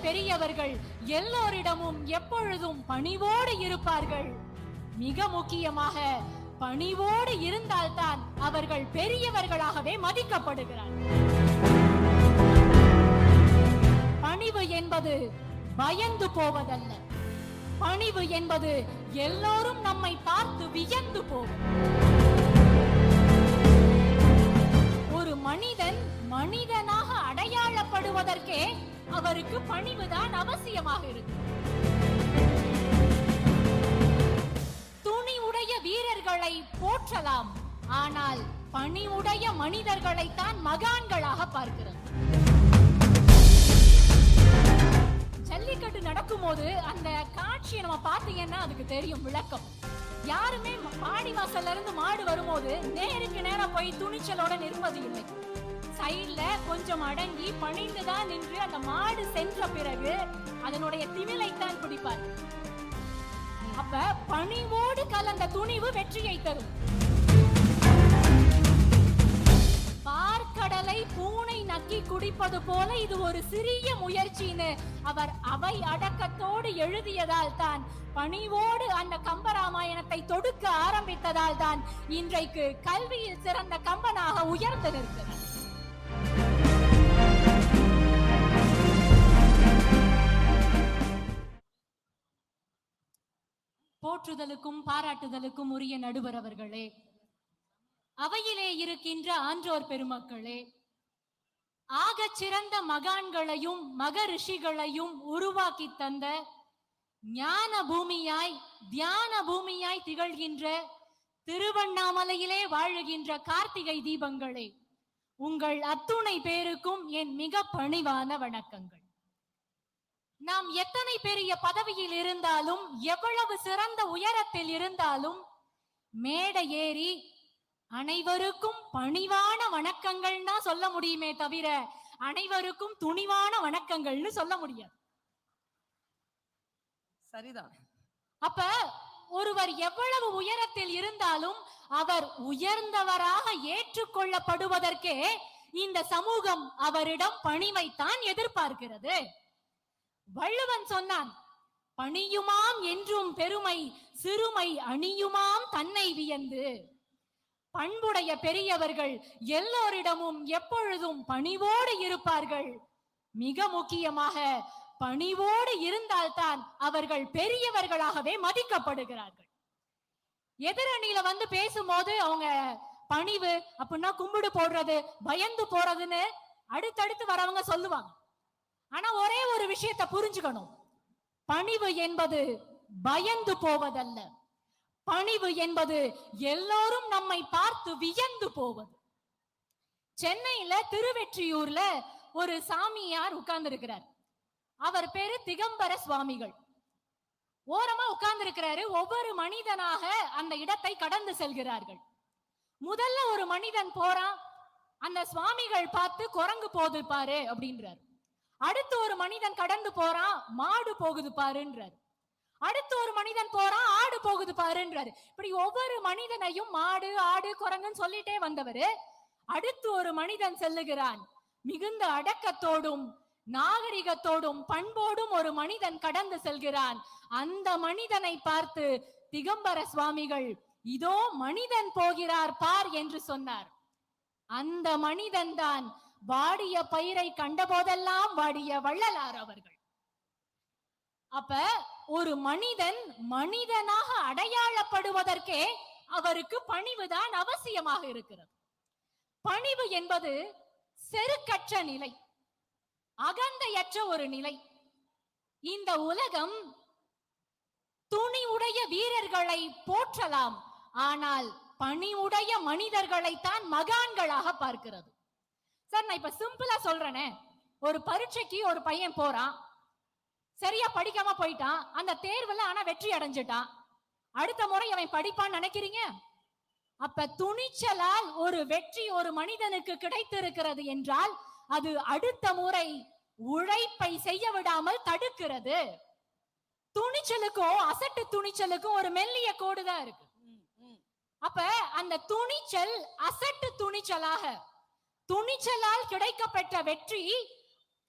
பெரியவர்கள் எல்லோரிடமும் எப்பொழுதும் பணிவோடு இருப்பார்கள். மிக முக்கியமாக பணிவோடு இருந்தால்தான் அவர்கள் பெரியவர்களாகவே மதிக்கப்படுகிறார்கள் பணிவு என்பது பயந்து போவதல்ல. பணிவு என்பது எல்லோரும் நம்மை பார்த்து வியந்து போவது ஒரு மனிதன் மனிதனா அடையாளப்படுவதற்கே அவருக்கு பணிவுதான் அவசியமாக இருக்கு துணி உடைய வீரர்களை போற்றலாம். ஆனால் பணி உடைய மனிதர்களைத்தான் மகான்களாக பார்க்கிறது. ஜல்லிக்கட்டு நடக்கும்போது அந்த காட்சியை நம்ம பார்த்தீங்கன்னா அதுக்கு தெரியும் விளக்கம். யாருமே மாடி வாசல்ல இருந்து மாடு வரும்போது நேருக்கு நேரம் போய் துணிச்சலோட நிற்பது இல்லை. சைடில் கொஞ்சம் அடங்கி பணிந்துதான் நின்று அந்த மாடு சென்ற பிறகு அதனுடைய திமிலைத்தான் பிடிப்பார். அப்ப பணிவோடு கலந்த துணிவு வெற்றியை தரும். பார்க்கடலை பூனை நக்கி குடிப்பது போல இது ஒரு சிறிய முயற்சின்னு அவர் அவை அடக்கத்தோடு எழுதியதால் தான் பணிவோடு அந்த கம்பராமாயணத்தை தொடுக்க ஆரம்பித்ததால் தான் இன்றைக்கு கல்வியில் சிறந்த கம்பனாக உயர்ந்து நிற்கிறார் போற்றுதலுக்கும் பாராட்டுதலுக்கும் உரிய நடுவர் அவர்களே. அவையிலே இருக்கின்ற ஆன்றோர் பெருமக்களே ஆகச் சிறந்த மகான்களையும் மக ரிஷிகளையும் உருவாக்கி தந்த ஞான பூமியாய் தியான பூமியாய் திகழ்கின்ற திருவண்ணாமலையிலே வாழுகின்ற கார்த்திகை தீபங்களே உங்கள் அத்துணை பேருக்கும் என் மிக பணிவான வணக்கங்கள். நாம் எத்தனை பெரிய பதவியில் இருந்தாலும் எவ்வளவு சிறந்த உயரத்தில் இருந்தாலும் மேடை ஏறி அனைவருக்கும் பணிவான வணக்கங்கள்னா சொல்ல முடியுமே தவிர அனைவருக்கும் துணிவான வணக்கங்கள்னு சொல்ல முடியாது. சரிதான். அப்ப ஒருவர் எவ்வளவு உயரத்தில் இருந்தாலும் அவர் உயர்ந்தவராக ஏற்றுக்கொள்ளப்படுவதற்கே இந்த சமூகம் அவரிடம் பணிவைத்தான் எதிர்பார்க்கிறது. வள்ளுவன் சொன்னான் பணியுமாம் என்றும் பெருமை சிறுமை அணியுமாம் தன்னை வியந்து. பண்புடைய பெரியவர்கள் எல்லோரிடமும் எப்பொழுதும் பணிவோடு இருப்பார்கள். மிக முக்கியமாக பணிவோடு இருந்தால்தான் அவர்கள் பெரியவர்களாகவே மதிக்கப்படுகிறார்கள். எதிரணியில வந்து பேசும்போது அவங்க பணிவு அப்படின்னா கும்பிடு போடுறது பயந்து போறதுன்னு அடுத்தடுத்து வரவங்க சொல்லுவாங்க. ஆனா ஒரே ஒரு விஷயத்தை புரிஞ்சுக்கணும். பணிவு என்பது பயந்து போவதல்ல. பணிவு என்பது எல்லோரும் நம்மை பார்த்து வியந்து போவது. சென்னையில திருவெற்றியூர்ல ஒரு சாமியார் உட்கார்ந்து இருக்கிறார் அவர் பேரு திகம்பர சுவாமிகள். ஓரமா உட்கார்ந்து இருக்கிறாரு ஒவ்வொரு மனிதனாக அந்த இடத்தை கடந்து செல்கிறார்கள். முதல்ல ஒரு மனிதன் போறான். அந்த சுவாமிகள் பார்த்து குரங்கு போது பாரு அப்படின்றார். அடுத்து ஒரு மனிதன் கடந்து போறான் மாடு போகுது பாருன்றார். அடுத்து ஒரு மனிதன் போறான் ஆடு போகுது பாருன்றாரு. இப்படி ஒவ்வொரு மனிதனையும் மாடு ஆடு குரங்குன்னு சொல்லிட்டே வந்தவர் அடுத்து ஒரு மனிதன் செல்லுகிறான். மிகுந்த அடக்கத்தோடும் நாகரிகத்தோடும் பண்போடும் ஒரு மனிதன் கடந்து செல்கிறான். அந்த மனிதனை பார்த்து திகம்பர சுவாமிகள் இதோ மனிதன் போகிறார் பார் என்று சொன்னார். அந்த மனிதன் தான் வாடிய பயிரை கண்டபோதெல்லாம் வாடிய வள்ளலார் அவர்கள். அப்ப ஒரு மனிதன் மனிதனாக அடையாளப்படுவதற்கே அவருக்கு பணிவுதான் அவசியமாக இருக்கிறது. பணிவு என்பது செருக்கற்ற நிலை அகந்தையற்ற ஒரு நிலை. இந்த உலகம் துணி உடைய வீரர்களை போற்றலாம் ஆனால் பணிவுடைய மனிதர்களைத்தான் மகான்களாக பார்க்கிறது. சார் நான் இப்ப சிம்பிளா சொல்றேனே. ஒரு பரீட்சைக்கு ஒரு பையன் போறான். சரியா படிக்காம போயிட்டான். அந்த தேர்வுல ஆனா வெற்றி அடைஞ்சிட்டான். அடுத்த முறை அவன் படிப்பான்னு நினைக்கிறீங்க? அப்ப துணிச்சலால் ஒரு வெற்றி ஒரு மனிதனுக்கு கிடைத்திருக்கிறது என்றால் அது அடுத்த முறை உழைப்பை செய்ய விடாமல் தடுக்கிறது. துணிச்சலுக்கும் அசட்டு துணிச்சலுக்கும் ஒரு மெல்லிய கோடு தான் இருக்கு. அப்ப அந்த துணிச்சல் அசட்டு துணிச்சலாக துணிச்சலால் கிடைக்கப்பெற்ற வெற்றி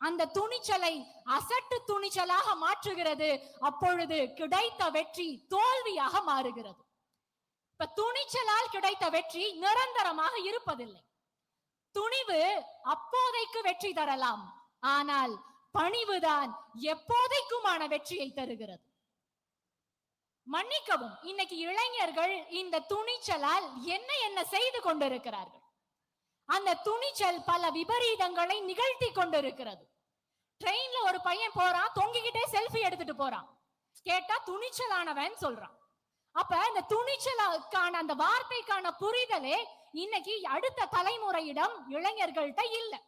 அந்த துணிச்சலை அசட்டு துணிச்சலாக மாற்றுகிறது. அப்பொழுது கிடைத்த வெற்றி தோல்வியாக மாறுகிறது. இப்ப துணிச்சலால் கிடைத்த வெற்றி நிரந்தரமாக இருப்பதில்லை. துணிவு அப்போதைக்கு வெற்றி தரலாம். ஆனால் பணிவுதான் எப்போதைக்குமான வெற்றியை தருகிறது. மன்னிக்கவும் இன்னைக்கு இளைஞர்கள் இந்த துணிச்சலால் என்ன என்ன செய்து கொண்டிருக்கிறார்கள்? அந்த துணிச்சல் பல விபரீதங்களை நிகழ்த்தி கொண்டிருக்கிறது. ட்ரெயின்ல ஒரு பையன் போறான் தொங்கிக்கிட்டே செல்ஃபி எடுத்துட்டு போறான். கேட்டா துணிச்சலானவன் சொல்றான். அப்ப இந்த துணிச்சலுக்கான அந்த வார்த்தைக்கான புரிதலே இன்னைக்கு அடுத்த தலைமுறையிடம் இளைஞர்கள்ட்ட இல்ல.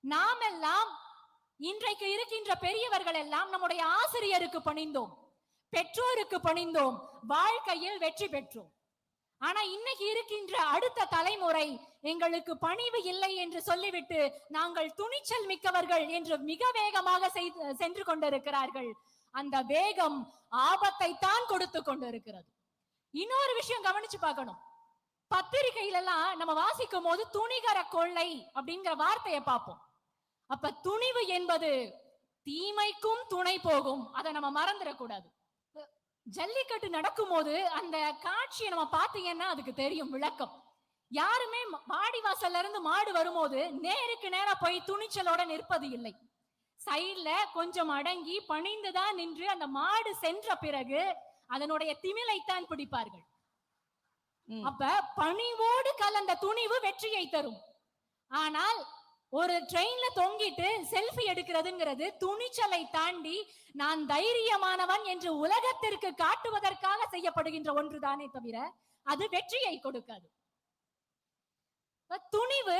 நாமெல்லாம் இன்றைக்கு இருக்கின்ற பெரியவர்கள் எல்லாம் நம்முடைய ஆசிரியருக்கு பணிந்தோம். பெற்றோருக்கு பணிந்தோம். வாழ்க்கையில் வெற்றி பெற்றோம். ஆனா இன்னைக்கு இருக்கின்ற அடுத்த தலைமுறை எங்களுக்கு பணிவு இல்லை என்று சொல்லிவிட்டு நாங்கள் துணிச்சல் மிக்கவர்கள் என்று மிக வேகமாக செய்து- சென்று கொண்டிருக்கிறார்கள். அந்த வேகம் ஆபத்தை தான் கொடுத்து கொண்டிருக்கிறது. இன்னொரு விஷயம் கவனிச்சு பார்க்கணும். பத்திரிகையில எல்லாம் நம்ம வாசிக்கும் போது துணிகர கொள்ளை அப்படிங்கிற வார்த்தையை பார்ப்போம். அப்ப துணிவு என்பது தீமைக்கும் துணை போகும். அதை நம்ம மறந்துடக்கூடாது. ஜல்லிக்கட்டு நடக்கும்போது அந்த காட்சியை நம்ம பார்த்தீங்கன்னா அதுக்கு தெரியும் விளக்கம். யாருமே ம- வாடி வாசல்ல இருந்து மாடு வரும்போது நேருக்கு நேரா போய் துணிச்சலோட நிற்பது இல்லை. சைடுல கொஞ்சம் அடங்கி பணிந்துதான் நின்று அந்த மாடு சென்ற பிறகு அதனுடைய திமிலைத்தான் பிடிப்பார்கள். அப்ப பணிவோடு கலந்த துணிவு வெற்றியை தரும். ஆனால் ஒரு ட்ரெயின்ல தொங்கிட்டு செல்ஃபி எடுக்கிறதுங்கிறது துணிச்சலை தாண்டி நான் தைரியமானவன் என்று உலகத்திற்கு காட்டுவதற்காக செய்யப்படுகின்ற ஒன்றுதானே தவிர அது வெற்றியை கொடுக்காது. துணிவு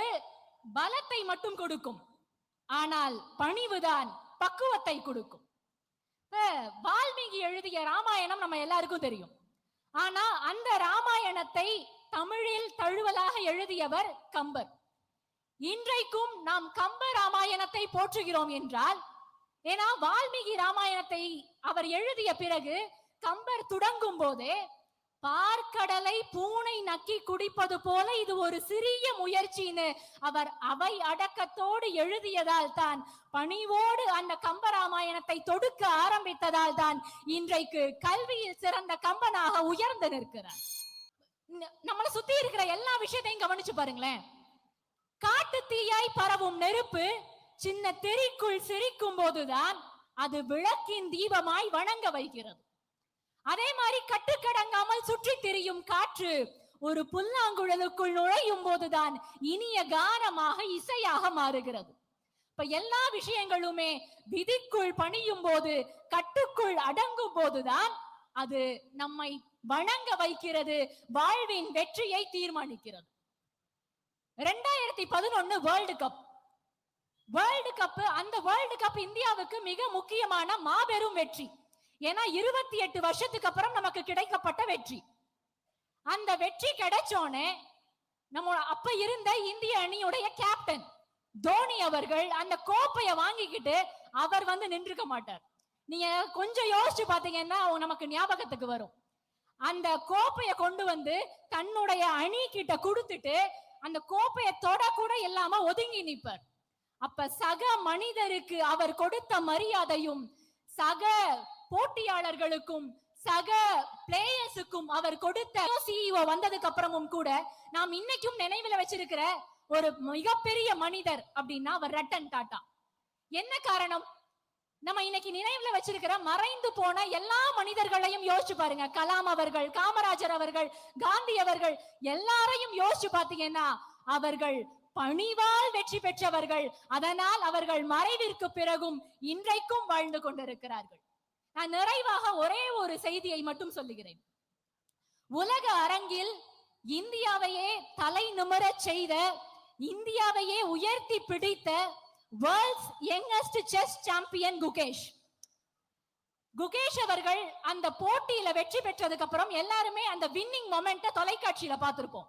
பலத்தை மட்டும் கொடுக்கும். ஆனால் பணிவுதான் பக்குவத்தை கொடுக்கும். வால்மீகி எழுதிய ராமாயணம் நம்ம எல்லாருக்கும் தெரியும். ஆனா அந்த ராமாயணத்தை தமிழில் தழுவலாக எழுதியவர் கம்பர். இன்றைக்கும் நாம் கம்ப ராமாயணத்தை போற்றுகிறோம் என்றால் ஏன்னா வால்மீகி ராமாயணத்தை அவர் எழுதிய பிறகு கம்பர் தொடங்கும் போதே பார்க்கடலை பூனை நக்கி குடிப்பது போல இது ஒரு சிறிய முயற்சின்னு அவர் அவை அடக்கத்தோடு எழுதியதால் தான் பணிவோடு அந்த கம்பராமாயணத்தை தொடுக்க ஆரம்பித்ததால் தான் இன்றைக்கு கல்வியில் சிறந்த கம்பனாக உயர்ந்து நிற்கிறார். நம்மளை சுத்தி இருக்கிற எல்லா விஷயத்தையும் கவனிச்சு பாருங்களேன். காட்டு தீயாய் பரவும் நெருப்பு சின்ன தெறிக்குள் சிரிக்கும் போதுதான் அது விளக்கின் தீபமாய் வணங்க வைக்கிறது. அதே மாதிரி கட்டுக்கடங்காமல் சுற்றி திரியும் காற்று ஒரு புல்லாங்குழலுக்குள் நுழையும் போதுதான் இனிய கானமாக இசையாக மாறுகிறது. இப்ப எல்லா விஷயங்களுமே விதிக்குள் பணியும் போது கட்டுக்குள் அடங்கும் போதுதான் அது நம்மை வணங்க வைக்கிறது வாழ்வின் வெற்றியை தீர்மானிக்கிறது. ரெண்டாயிரத்தி பதினொன்னு வேர்ல்டு கப் வேர்ல்டு கப் அந்த வேர்ல்டு கப் இந்தியாவுக்கு மிக முக்கியமான மாபெரும் வெற்றி. ஏன்னா இருபத்தி எட்டு வருஷத்துக்கு அப்புறம் நமக்கு கிடைக்கப்பட்ட வெற்றி. அந்த வெற்றி கிடைச்சோனே நம்ம அப்ப இருந்த இந்திய அணியுடைய கேப்டன் தோனி அவர்கள் அந்த கோப்பையை வாங்கிக்கிட்டு அவர் வந்து நின்றுக்க மாட்டார். நீங்க கொஞ்சம் யோசிச்சு பாத்தீங்கன்னா அவங்க நமக்கு ஞாபகத்துக்கு வரும். அந்த கோப்பையை கொண்டு வந்து தன்னுடைய அணி கிட்ட கொடுத்துட்டு அந்த கோப்பையை தொட கூட இல்லாம ஒதுங்கி நிற்பார். அப்ப சக மனிதருக்கு அவர் கொடுத்த மரியாதையும் சக போட்டியாளர்களுக்கும் சக பிளேயர்ஸுக்கும் அவர் கொடுத்த சிஇஓ வந்ததுக்கு அப்புறமும் கூட நாம் இன்னைக்கும் நினைவுல வச்சிருக்கிற ஒரு மிகப்பெரிய மனிதர் அப்படின்னா அவர் ரட்டன் டாட்டா. என்ன காரணம்? நம்ம இன்னைக்கு நினைவுல வச்சிருக்கிற மறைந்து போன எல்லா மனிதர்களையும் யோசிச்சு பாருங்க. கலாம் அவர்கள் காமராஜர் அவர்கள் காந்தி அவர்கள் எல்லாரையும் யோசிச்சு பாத்தீங்கன்னா அவர்கள் பணிவால் வெற்றி பெற்றவர்கள். அதனால் அவர்கள் மறைவிற்கு பிறகும் இன்றைக்கும் வாழ்ந்து கொண்டிருக்கிறார்கள். நான் நிறைவாக ஒரே ஒரு செய்தியை மட்டும் சொல்லுகிறேன். உலக அரங்கில் இந்தியாவையே தலை நிமிரச் செய்த இந்தியாவையே உயர்த்தி பிடித்த world's youngest chess champion Gukesh. Gukesh அவர்கள் அந்த போட்டியில வெற்றி பெற்றதுக்கு அப்புறம் எல்லாருமே அந்த வின்னிங் மொமெண்ட தொலைக்காட்சியில பார்த்திருப்போம்.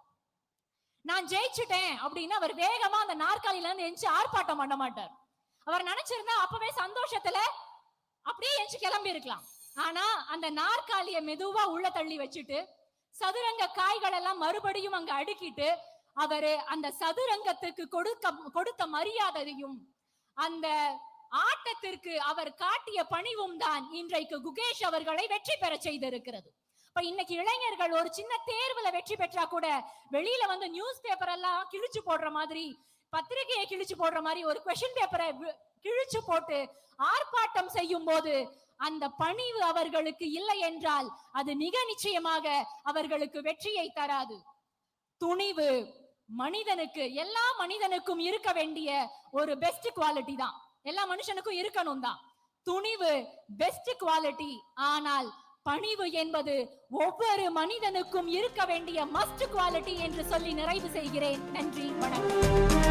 நான் ஜெயிச்சுட்டேன் அப்படின்னு அவர் வேகமா அந்த நாற்காலியில இருந்து எஞ்சி ஆர்ப்பாட்டம் பண்ண மாட்டார். அவர் நினைச்சிருந்தா அப்பவே சந்தோஷத்துல அப்படியே எஞ்சி கிளம்பி இருக்கலாம் ஆனா அந்த நாற்காலிய மெதுவா உள்ள தள்ளி வச்சுட்டு சதுரங்க காய்கள் எல்லாம் மறுபடியும் அங்க அடுக்கிட்டு அவரு அந்த சதுரங்கத்துக்கு கொடுக்க கொடுத்த மரியாதையும் அந்த ஆட்டத்திற்கு அவர் காட்டிய பணிவும் தான் இன்றைக்கு குகேஷ் அவர்களை வெற்றி பெற செய்திருக்கிறது. இப்ப இன்னைக்கு இளைஞர்கள் ஒரு சின்ன தேர்வுல வெற்றி பெற்றா கூட வெளியில வந்து நியூஸ் பேப்பர் எல்லாம் கிழிச்சு போடுற மாதிரி பத்திரிகையை கிழிச்சு போடுற மாதிரி ஒரு கொஸ்டின் பேப்பரை கிழிச்சு போட்டு ஆர்ப்பாட்டம் செய்யும் போது அந்த பணிவு அவர்களுக்கு இல்லை என்றால் அது மிக நிச்சயமாக அவர்களுக்கு வெற்றியை தராது. துணிவு மனிதனுக்கு எல்லா மனிதனுக்கும் இருக்க வேண்டிய ஒரு பெஸ்ட் குவாலிட்டி தான். எல்லா மனுஷனுக்கும் இருக்கணும் தான். துணிவு பெஸ்ட் குவாலிட்டி ஆனால் பணிவு என்பது ஒவ்வொரு மனிதனுக்கும் இருக்க வேண்டிய மஸ்ட் குவாலிட்டி என்று சொல்லி நிறைவு செய்கிறேன். நன்றி வணக்கம்.